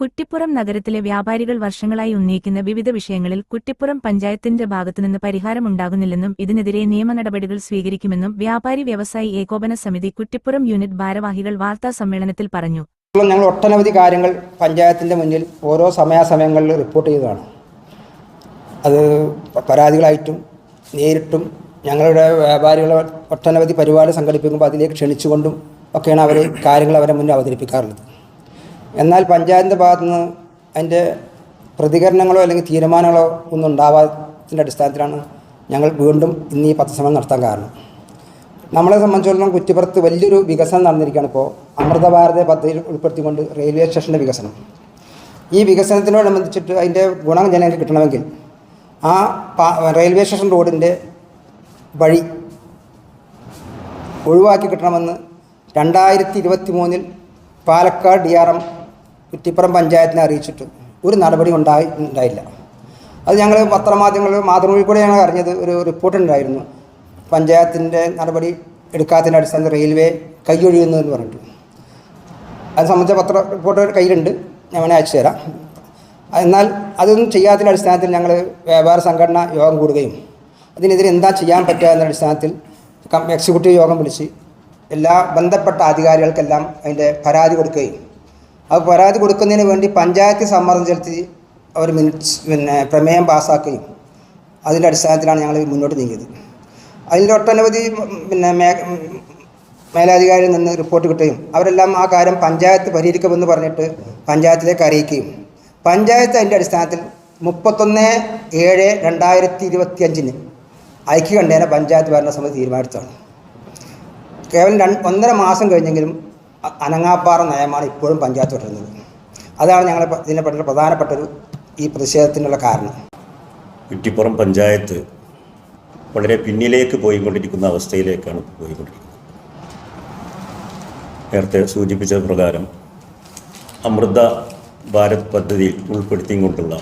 കുറ്റിപ്പുറം നഗരത്തിലെ വ്യാപാരികൾ വർഷങ്ങളായി ഉന്നയിക്കുന്ന വിവിധ വിഷയങ്ങളിൽ കുറ്റിപ്പുറം പഞ്ചായത്തിന്റെ ഭാഗത്തുനിന്ന് പരിഹാരമുണ്ടാകുന്നില്ലെന്നും ഇതിനെതിരെ നിയമ നടപടികൾ സ്വീകരിക്കുമെന്നും വ്യാപാരി വ്യവസായി ഏകോപന സമിതി കുറ്റിപ്പുറം യൂണിറ്റ് ഭാരവാഹികൾ വാർത്താ സമ്മേളനത്തിൽ പറഞ്ഞു. ഞങ്ങൾ ഒട്ടനവധി കാര്യങ്ങൾ പഞ്ചായത്തിന്റെ മുന്നിൽ ഓരോ സമയാസമയങ്ങളിൽ റിപ്പോർട്ട് ചെയ്തതാണ്. അത് പരാതികളായിട്ടും നേരിട്ടും ഞങ്ങളുടെ വ്യാപാരികളെ ഒട്ടനവധി പരിപാടി സംഘടിപ്പിക്കുമ്പോൾ അതിലേക്ക് ക്ഷണിച്ചുകൊണ്ടും ഒക്കെയാണ് അവർ കാര്യങ്ങൾ അവരെ മുന്നിൽ അവതരിപ്പിക്കാറുള്ളത്. എന്നാൽ പഞ്ചായത്തിന്റെ ഭാഗത്തു നിന്ന് അതിന്റെ പ്രതികരണങ്ങളോ അല്ലെങ്കിൽ തീരുമാനങ്ങളോ ഒന്നും ഉണ്ടാവാത്തതിന്റെ അടിസ്ഥാനത്തിലാണ് ഞങ്ങൾ വീണ്ടും ഇന്ന് ഈ പത്രസമ്മേളനം നടത്താൻ കാരണം. നമ്മളെ സംബന്ധിച്ചിടത്തോളം കുറ്റിപ്പുറത്ത് വലിയൊരു വികസനം നടന്നിരിക്കുകയാണ് ഇപ്പോൾ അമൃത ഭാരത പദ്ധതിയിൽ ഉൾപ്പെടുത്തിക്കൊണ്ട് റെയിൽവേ സ്റ്റേഷന്റെ വികസനം. ഈ വികസനത്തിനോടനുബന്ധിച്ചിട്ട് അതിന്റെ ഗുണം ജനങ്ങൾക്ക് കിട്ടണമെങ്കിൽ ആ റെയിൽവേ സ്റ്റേഷൻ റോഡിന്റെ വഴി ഒഴിവാക്കി കിട്ടണമെന്ന് രണ്ടായിരത്തി ഇരുപത്തി മൂന്നിൽ Palakkad D R M Kuttippuram പഞ്ചായത്തിനെ അറിയിച്ചിട്ട് ഒരു നടപടി ഉണ്ടായി ഉണ്ടായില്ല. അത് ഞങ്ങൾ പത്രമാധ്യമങ്ങൾ മാതൃഭൂമിയിൽ കൂടെ ഞങ്ങൾ അറിഞ്ഞത് ഒരു റിപ്പോർട്ട് ഉണ്ടായിരുന്നു. പഞ്ചായത്തിന്റെ നടപടി എടുക്കാത്തതിന്റെ അടിസ്ഥാനത്തിൽ റെയിൽവേ കൈയൊഴിയുന്നു എന്ന് പറഞ്ഞിട്ട്. അത് സംബന്ധിച്ച പത്ര റിപ്പോർട്ട് കയ്യിലുണ്ട്. ഞാൻ വേണേൽ അയച്ചു തരാം. എന്നാൽ അതൊന്നും ചെയ്യാത്തതിന്റെ അടിസ്ഥാനത്തിൽ ഞങ്ങൾ വ്യാപാര സംഘടന യോഗം കൂടുകയും അതിനെതിരെ എന്താ ചെയ്യാൻ പറ്റുക എന്ന അടിസ്ഥാനത്തിൽ എക്സിക്യൂട്ടീവ് യോഗം വിളിച്ച് എല്ലാ ബന്ധപ്പെട്ട അധികാരികൾക്കെല്ലാം അതിന്റെ പരാതി കൊടുക്കുകയും അത് പരാതി കൊടുക്കുന്നതിന് വേണ്ടി പഞ്ചായത്ത് സമ്മർദ്ദം ചെലുത്തി അവർ മിനിറ്റ്സ് പിന്നെ പ്രമേയം പാസ്സാക്കുകയും അതിന്റെ അടിസ്ഥാനത്തിലാണ് ഞങ്ങൾ മുന്നോട്ട് നീങ്ങിയത്. അതിന്റെ ഒട്ടനവധി പിന്നെ മേ മേലാധികാരിയിൽ നിന്ന് റിപ്പോർട്ട് കിട്ടുകയും അവരെല്ലാം ആ കാര്യം പഞ്ചായത്ത് പരിഹരിക്കുമെന്ന് പറഞ്ഞിട്ട് പഞ്ചായത്തിലേക്ക് അറിയിക്കുകയും. പഞ്ചായത്ത് അതിന്റെ അടിസ്ഥാനത്തിൽ മുപ്പത്തൊന്ന് ഏഴ് രണ്ടായിരത്തി ഇരുപത്തി അഞ്ചിന് ഐക്യകണ്ഠേന പഞ്ചായത്ത് ഭരണസമിതി തീരുമാനിച്ചതാണ്. കേവലം രണ്ട് ഒന്നര മാസം കഴിഞ്ഞെങ്കിലും അനങ്ങാപ്പാറ നയമാണ് ഇപ്പോഴും പഞ്ചായത്ത് തുടരുന്നത്. അതാണ് ഞങ്ങൾ ഇതിനെ പറ്റി പ്രധാനപ്പെട്ടൊരു ഈ പ്രതിഷേധത്തിനുള്ള കാരണം. കുറ്റിപ്പുറം പഞ്ചായത്ത് വളരെ പിന്നിലേക്ക് പോയിക്കൊണ്ടിരിക്കുന്ന അവസ്ഥയിലേക്കാണ് പോയിക്കൊണ്ടിരിക്കുന്നത്. നേരത്തെ സൂചിപ്പിച്ച പ്രകാരം അമൃത ഭാരത് പദ്ധതിയിൽ ഉൾപ്പെടുത്തിക്കൊണ്ടുള്ള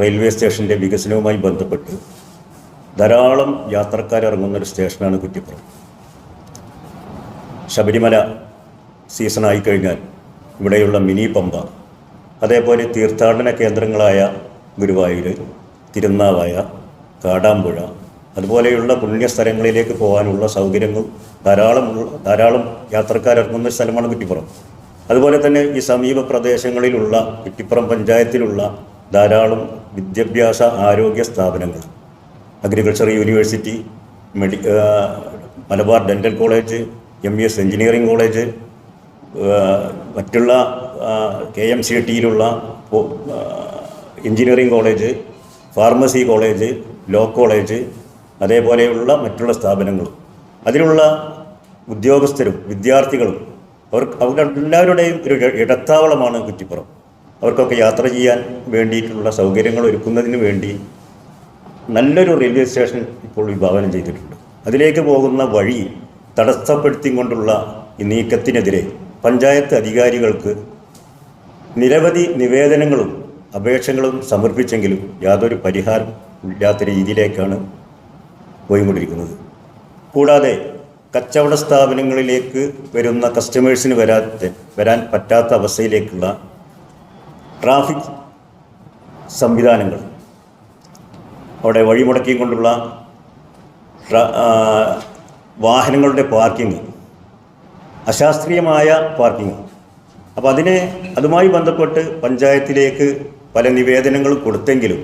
റെയിൽവേ സ്റ്റേഷന്റെ വികസനവുമായി ബന്ധപ്പെട്ട് ധാരാളം യാത്രക്കാരിറങ്ങുന്ന ഒരു സ്റ്റേഷനാണ് കുറ്റിപ്പുറം. ശബരിമല സീസണായി കഴിഞ്ഞാൽ ഇവിടെയുള്ള മിനി പമ്പ അതേപോലെ തീർത്ഥാടന കേന്ദ്രങ്ങളായ ഗുരുവായൂർ തിരുനാവായ കാടാമ്പുഴ അതുപോലെയുള്ള പുണ്യസ്ഥലങ്ങളിലേക്ക് പോകാനുള്ള സൗകര്യങ്ങൾ ധാരാളം ധാരാളം യാത്രക്കാരിറങ്ങുന്ന സ്ഥലമാണ് കുറ്റിപ്പുറം. അതുപോലെ തന്നെ ഈ സമീപ പ്രദേശങ്ങളിലുള്ള കുറ്റിപ്പുറം പഞ്ചായത്തിലുള്ള ധാരാളം വിദ്യാഭ്യാസ ആരോഗ്യ സ്ഥാപനങ്ങൾ agriculture university മെഡി Malabar dental college M S engineering college മറ്റുള്ള K M C ടിയിലുള്ള engineering college pharmacy college law college അതേപോലെയുള്ള മറ്റുള്ള സ്ഥാപനങ്ങളും. അതിലുള്ള ഉദ്യോഗസ്ഥരും വിദ്യാർത്ഥികളും അവർ അവരുടെ എല്ലാവരുടെയും ഒരു ഇടത്താവളമാണ് കുറ്റിപ്പുറം. അവർക്കൊക്കെ യാത്ര ചെയ്യാൻ വേണ്ടിയിട്ടുള്ള സൗകര്യങ്ങൾ ഒരുക്കുന്നതിന് വേണ്ടി നല്ലൊരു റെയിൽവേ സ്റ്റേഷൻ ഇപ്പോൾ വിഭാവനം ചെയ്തിട്ടുണ്ട്. അതിലേക്ക് പോകുന്ന വഴി തടസ്സപ്പെടുത്തിക്കൊണ്ടുള്ള നീക്കത്തിനെതിരെ പഞ്ചായത്ത് അധികാരികൾക്ക് നിരവധി നിവേദനങ്ങളും അപേക്ഷകളും സമർപ്പിച്ചെങ്കിലും യാതൊരു പരിഹാരം ഇല്ലാത്ത രീതിയിലേക്കാണ് പോയിക്കൊണ്ടിരിക്കുന്നത്. കൂടാതെ കച്ചവട സ്ഥാപനങ്ങളിലേക്ക് വരുന്ന കസ്റ്റമേഴ്സിന് വരാത്ത വരാൻ പറ്റാത്ത അവസ്ഥയിലേക്കുള്ള ട്രാഫിക് സംവിധാനങ്ങൾ അവിടെ വഴിമുടക്കിക്കൊണ്ടുള്ള വാഹനങ്ങളുടെ പാർക്കിംഗ് അശാസ്ത്രീയമായ പാർക്കിംഗ്. അപ്പോൾ അതിനെ അതുമായി ബന്ധപ്പെട്ട് പഞ്ചായത്തിലേക്ക് പല നിവേദനങ്ങളും കൊടുത്തെങ്കിലും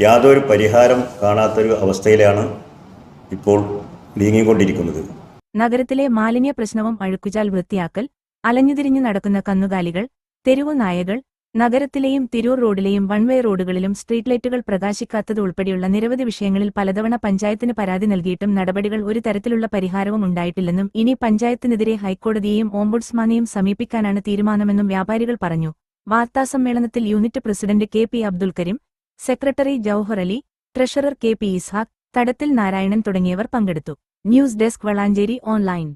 യാതൊരു പരിഹാരം കാണാത്തൊരു അവസ്ഥയിലാണ് ഇപ്പോൾ നീങ്ങിക്കൊണ്ടിരിക്കുന്നത്. നഗരത്തിലെ മാലിന്യ പ്രശ്നവും അഴുക്കുചാൽ വൃത്തിയാക്കൽ അലഞ്ഞുതിരിഞ്ഞു നടക്കുന്ന കന്നുകാലികൾ തെരുവു നായകൾ നഗരത്തിലെയും തിരൂർ റോഡിലെയും വൺവേ റോഡുകളിലും സ്ട്രീറ്റ് ലൈറ്റുകൾ പ്രകാശിക്കാത്തത് ഉൾപ്പെടെയുള്ള നിരവധി വിഷയങ്ങളിൽ പലതവണ പഞ്ചായത്തിന് പരാതി നൽകിയിട്ടും നടപടികൾ ഒരു തരത്തിലുള്ള പരിഹാരവും ഉണ്ടായിട്ടില്ലെന്നും ഇനി പഞ്ചായത്തിനെതിരെ ഹൈക്കോടതിയെയും ഓംബുഡ്സ്മാനെയും സമീപിക്കാനാണ് തീരുമാനമെന്നും വ്യാപാരികൾ പറഞ്ഞു. വാർത്താസമ്മേളനത്തിൽ unit president K P Abdul Kareem secretary Jouhar Ali treasurer K P Ishaq Thadathil Narayanan തുടങ്ങിയവർ പങ്കെടുത്തു. News desk Valanchery online.